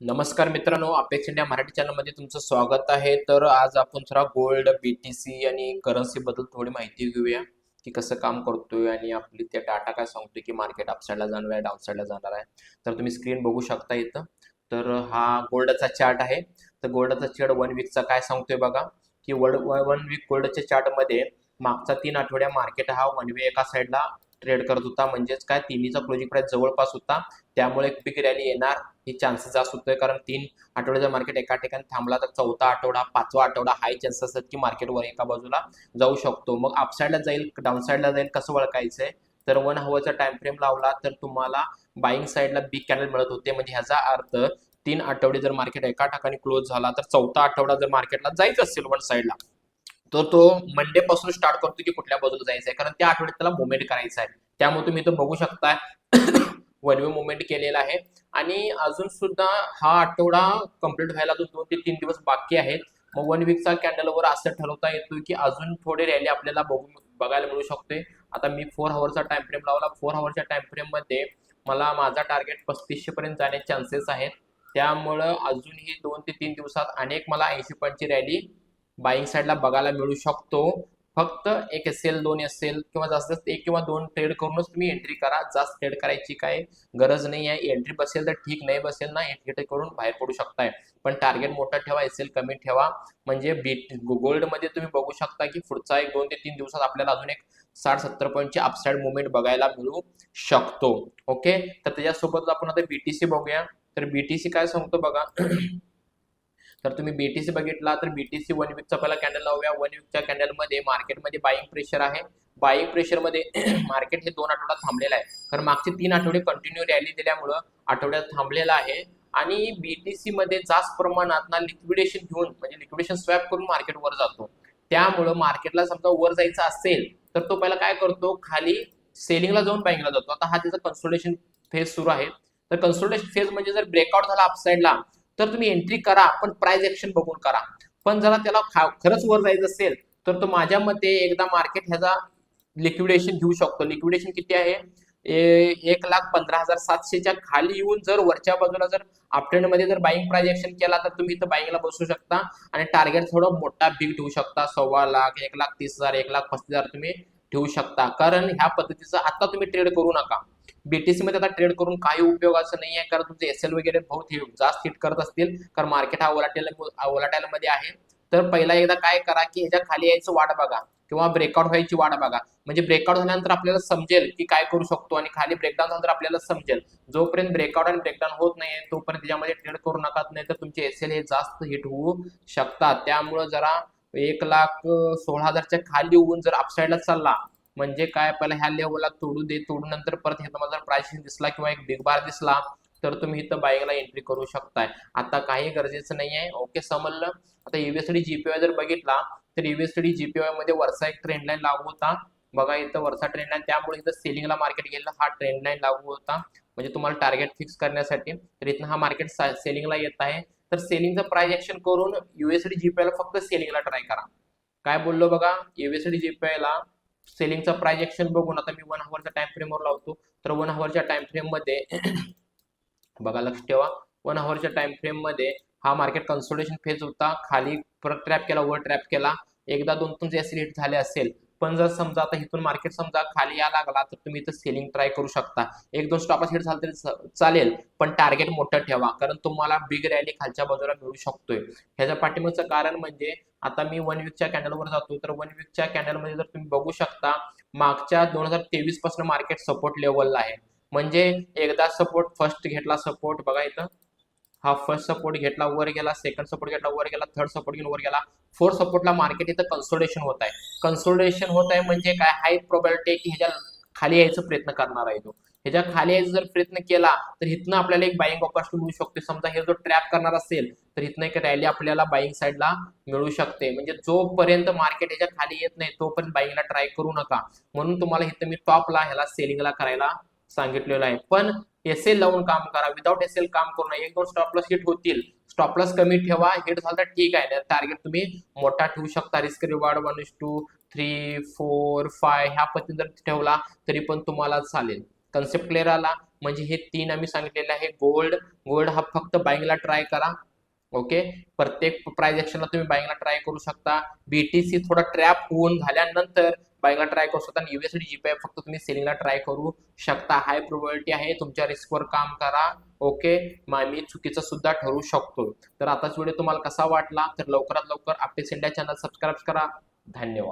नमस्कार मित्रांनो apex India Marathi चॅनलमध्ये तुमचं स्वागत आहे. तर आज आपण थोडा गोल्ड बीटीसी आणि करन्सी बद्दल थोडी माहिती घेऊया की कसं काम करतोय आणि आपली त्या डाटा काय सांगतोय की मार्केट अपसाईडला जाणार आहे डाऊनसाईडला जाणार आहे. तर तुम्ही स्क्रीन बघू शकता इथं. तर हा गोल्डचा चार्ट आहे. तर गोल्डचा चार्ट वन वीकचा काय सांगतोय बघा की वर्ल्ड वन वीक गोल्डच्या चार्टमध्ये मागचा तीन आठवड्या मार्केट हा वन वे एका साईडला ट्रेड करत होता. म्हणजेच काय? तिन्हीचा क्लोजिंग प्राइस जवळपास होता. त्यामुळे एक बिग रॅली येणार हे चान्सेस जास्त होतोय. कारण तीन आठवड्याचा मार्केट एका ठिकाणी थांबला तर चौथा आठवडा पाचवा आठवडा हाय चान्सेस असतात की मार्केटवर एका बाजूला जाऊ शकतो. मग अपसाईडला जाईल डाऊनसाईडला जाईल कसं ओळखायचंय? तर वन हवरचा टाइम फ्रेम लावला तर तुम्हाला बाईंग साईडला बिग कॅनल मिळत होते. म्हणजे ह्याचा अर्थ तीन आठवडे जर मार्केट एका ठिकाणी क्लोज झाला तर चौथा आठवडा जर मार्केटला जायचं असेल वन साईडला तर तो मंडे पासून स्टार्ट करतो की कुठल्या बाजूला जायचं आहे कारण त्या आठवड्यात त्याला मुवमेंट करायचा आहे. त्यामुळे तुम्ही तो बघू शकताय. वन वे मुवमेंट केलेला आहे. आणि अजून सुद्धा हा आठवडा कंप्लीट व्हायला अजून दोन ते तीन दिवस बाकी आहेत. मग वन वीकचा कॅन्डलवर असं ठरवता येतो की अजून थोडे रॅली आपल्याला बघू बघायला मिळू शकते. आता मी फोर हवरचा टाइम फ्रेम लावला. फोर हवरच्या टाइम फ्रेममध्ये मला माझा टार्गेट पस्तीसशे पर्यंत जाण्याचे चान्सेस आहेत. त्यामुळं अजूनही दोन ते तीन दिवसात अनेक मला ऐंशी पॉईंटची रॅली बाईंग साईडला बघायला मिळू शकतो. फक्त एक असेल दोन असेल किंवा जास्त जास्त एक किंवा दोन ट्रेड करूनच तुम्ही एंट्री करा. जास्त ट्रेड करायची काय गरज नाही आहे एंट्री बसेल तर ठीक नाही बसेल ना एंट्री करून बाहेर पडू शकताय. पण टार्गेट मोठा ठेवा एस कमी ठेवा. म्हणजे बीट गोल्डमध्ये तुम्ही बघू शकता की पुढचा एक दोन ते तीन दिवसात आपल्याला अजून एक साठ सत्तर पॉईंटची अपसाईड मुवमेंट बघायला मिळू शकतो. ओके तर त्याच्यासोबत आपण आता बीटीसी बघूया. तर बीटीसी काय सांगतो बघा? तर तुम्ही बीटीसी बघितला तर बीटीसी वन वीकचा पहिला कॅन्डल लावूया. वन वीकच्या कॅन्डलमध्ये मार्केटमध्ये बाईंग प्रेशर आहे. बाईंग प्रेशरमध्ये मार्केट हे दोन आठवड्यात थांबलेलं आहे. कारण मागचे तीन आठवडे कंटिन्यू रॅली दिल्यामुळं आठवड्यात थांबलेला आहे. आणि बीटीसी मध्ये जास्त प्रमाणात ना लिक्विडेशन घेऊन म्हणजे लिक्विडेशन स्वॅप करून मार्केट वर जातो. त्यामुळं मार्केटला समजा वर जायचं असेल तर तो पहिला काय करतो? खाली सेलिंगला जाऊन बाईंगला जातो. आता हा त्याचा कन्सोलेशन फेज सुरू आहे. तर कन्सोलेशन फेज म्हणजे जर ब्रेकआउट झाला अपसाईडला तर तुम्ही एंट्री करा पण प्राइस ऍक्शन बघून करा. पण जरा त्याला खरंच वर जायचं असेल तर तो माझ्या मते एकदा मार्केट ह्याचा लिक्विडेशन घेऊ शकतो. लिक्विडेशन किती आहे? एक लाख पंधरा हजार सातशेच्या खाली येऊन जर वरच्या बाजूला जर आफ्टरनून मध्ये जर बाईंग प्रायजेक्शन ऍक्शन केला तर तुम्ही इथं बाईंगला बसू शकता. आणि टार्गेट थोडं मोठा बिग ठेवू शकता. सव्वा लाख एक लाख तीस हजार एक लाख पस्तीस हजार तुम्ही ठेवू शकता. कारण ह्या पद्धतीचं आता तुम्ही ट्रेड करू नका. बीटीसी मध्ये आता ट्रेड करून काही उपयोगाचं नाही आहे कारण तुमचे एस एल वगैरे बहुत जास्त हिट करत असतील. कारण मार्केट हा ओलाटेल ओलाटेल मध्ये आहे. तर पहिला एकदा काय करा की ह्याच्या खाली यायचं वाट बघा किंवा ब्रेकआउट व्हायची वाट बघा. म्हणजे ब्रेकआउट झाल्यानंतर आपल्याला समजेल की काय करू शकतो आणि खाली ब्रेकडाऊन झाल्यानंतर आपल्याला समजेल. जोपर्यंत ब्रेकआउट आणि ब्रेकडाऊन होत नाही तोपर्यंत त्याच्यामध्ये ट्रेड करू नका. नाही तर तुमचे एस एल हे जास्त हिट होऊ शकतात. त्यामुळं जरा एक लाख सोळा हजारच्या खाली होऊन जर अपसाईडला चालला म्हणजे काय पहिला ह्या लेवलला तोडू दे तोडून नंतर परत हे तुम्हाला जर प्राइस दिसला किंवा एक बिग बार दिसला तर तुम्ही इथं बाईकला एंट्री करू शकताय. आता काही गरजेचं नाही आहे ओके समजलं? आता युएसडी जीपीआय जर बघितला तर युएसडी जीपीआयमध्ये वरचा एक ट्रेंड लाईन लागू होता. बघा इथं वरचा ट्रेंड लाईन त्यामुळे इथं सेलिंगला मार्केट गेला हा ट्रेंड लाईन लागू होता. म्हणजे तुम्हाला टार्गेट फिक्स करण्यासाठी तर इथं हा मार्केट सेलिंगला येत आहे. तर सेलिंगचं प्राइस ऍक्शन करून युएसडी जीपीआयला फक्त सेलिंगला ट्राय करा. काय बोललो बघा? युएसडी जीपीआयला सेलिंगचा प्राइस ऍक्शन बघून आता मी वन हवरच्या टाइम फ्रेमवर लावतो. तर वन हवरच्या टाइम फ्रेममध्ये बघा लक्ष ठेवा. वन हवरच्या टाइम फ्रेममध्ये हा मार्केट कन्सोल्टेशन फेज होता. खाली परत ट्रॅप केला वर ट्रॅप केला. एकदा दोन तुमचे एस हिट झाले असेल पण जर समजा आता इथून मार्केट समजा खाली या लागला तर तुम्ही इथं सेलिंग ट्राय करू शकता. एक दोन स्टॉप हिट झालं तरी चालेल पण टार्गेट मोठं ठेवा. कारण तुम्हाला बिग रॅली खालच्या बाजूला मिळू शकतोय. ह्याच्या पाठिंबाचं कारण म्हणजे आता मी वन वीकच्या कॅन्डलवर जातो तर वन वीकच्या कॅन्डलमध्ये जर तुम्ही बघू शकता मागच्या दोन हजार तेवीसपासून मार्केट सपोर्ट लेवलला आहे. म्हणजे एकदा सपोर्ट फर्स्ट घेतला सपोर्ट बघा इथं. हा फर्स्ट सपोर्ट घेतला वर गेला सेकंड सपोर्ट घेतला वर गेला थर्ड सपोर्ट घेऊन वर गेला. फोर्थ सपोर्टला मार्केट इथं कन्सोलिडेशन होत आहे. कन्सोल्टेशन होत आहे म्हणजे काय? हाय प्रोबॅबिलिटी की ह्याच्या खाली यायचा प्रयत्न करणार आहे तो. ह्याच्या खाली यायचा जर प्रयत्न केला तर इथनं आपल्याला एक बाईंग ऑपॉर्च्युनिटी मिळू शकते. समजा हे जो ट्रॅप करणार असेल तर इथनं एक रॅली आपल्याला बाईंग साईडला मिळू शकते. म्हणजे जोपर्यंत मार्केट ह्याच्या खाली येत नाही तोपर्यंत बाईंगला ट्राय करू नका. म्हणून तुम्हाला इथं मी टॉपला ह्याला सेलिंगला करायला सांगितलेलं आहे. पण एस एल लावून काम करा. विदाउट एस एल काम करू नये. एक दोन स्टॉपलॉस हिट होतील. स्टॉपलॉस कमी ठेवा. हिट झालं तर ठीक आहे. टार्गेट तुम्ही मोठा ठेवू शकता. Risk reward one is to three four five ह्या पद्धतीने जर ठेवला तरी पण तुम्हाला चालेल. कन्सेप्ट क्लिअर आला. म्हणजे हे तीन आम्ही सांगितलेले आहे. गोल्ड गोल्ड हा फक्त बाईंगला ट्राय करा. ओके प्रत्येक प्राइस ऍक्शनला तुम्ही बाईंगला ट्राय करू शकता. बीटीसी थोडा ट्रॅप होऊन झाल्यानंतर बाईंगला ट्राय करू शकता. आणि युएसडी जीपीआय फक्त तुम्ही सेलिंगला ट्राय करू शकता. हाय प्रोबॅबिलिटी आहे तुमच्या रिस्कवर काम करा. ओके मी चुकीचं सुद्धा ठरू शकतो. तर आताच व्हिडिओ तुम्हाला कसा वाटला? तर लवकरात लवकर आपले इंडिया चॅनल सबस्क्राईब करा. धन्यवाद.